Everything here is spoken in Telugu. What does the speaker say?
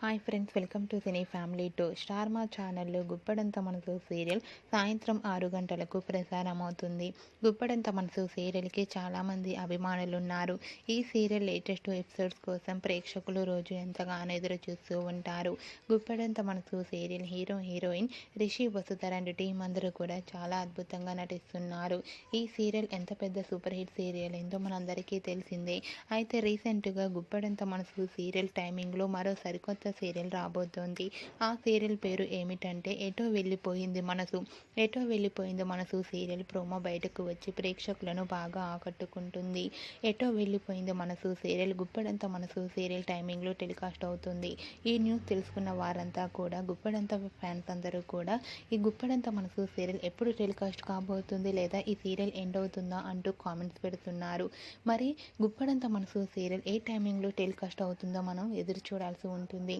Hi friends welcome to cine family two. Star Maa ఛానల్లో గుప్పడంత మనసు సీరియల్ సాయంత్రం ఆరు గంటలకు ప్రసారం అవుతుంది గుప్పడంత మనసు సీరియల్కి చాలామంది అభిమానులు ఉన్నారు ఈ సీరియల్ లేటెస్ట్ ఎపిసోడ్స్ కోసం ప్రేక్షకులు రోజు ఎంతగానో ఎదురు చూస్తూ ఉంటారు. Guppedantha Manasu serial hero heroine Rishi Vasudhara and team అందరూ కూడా చాలా అద్భుతంగా నటిస్తున్నారు. ఈ సీరియల్ ఎంత పెద్ద సూపర్ హిట్ సీరియల్ ఏందో మనందరికీ తెలిసిందే. అయితే రీసెంట్గా గుప్పడంత మనసు సీరియల్ టైమింగ్లో మరో సరికొత్త సీరియల్ రాబోతోంది. ఆ సీరియల్ పేరు ఏమిటంటే ఎటో వెళ్ళిపోయింది మనసు. ఎటో వెళ్ళిపోయింది మనసు సీరియల్ ప్రోమో బయటకు వచ్చి ప్రేక్షకులను బాగా ఆకట్టుకుంటుంది. ఎటో వెళ్ళిపోయింది మనసు serial Guppedantha Manasu serial టైమింగ్లో telecast అవుతుంది. ఈ న్యూస్ తెలుసుకున్న వారంతా కూడా గుప్పడంత ఫ్యాన్స్ అందరూ కూడా ఈ గుప్పడంత మనసు సీరియల్ ఎప్పుడు టెలికాస్ట్ కాబోతుంది లేదా ఈ సీరియల్ ఎండ్ అవుతుందా అంటూ కామెంట్స్ పెడుతున్నారు. మరి గుప్పడంత మనసు సీరియల్ ఏ టైమింగ్లో టెలికాస్ట్ అవుతుందో మనం ఎదురు చూడాల్సి ఉంటుంది.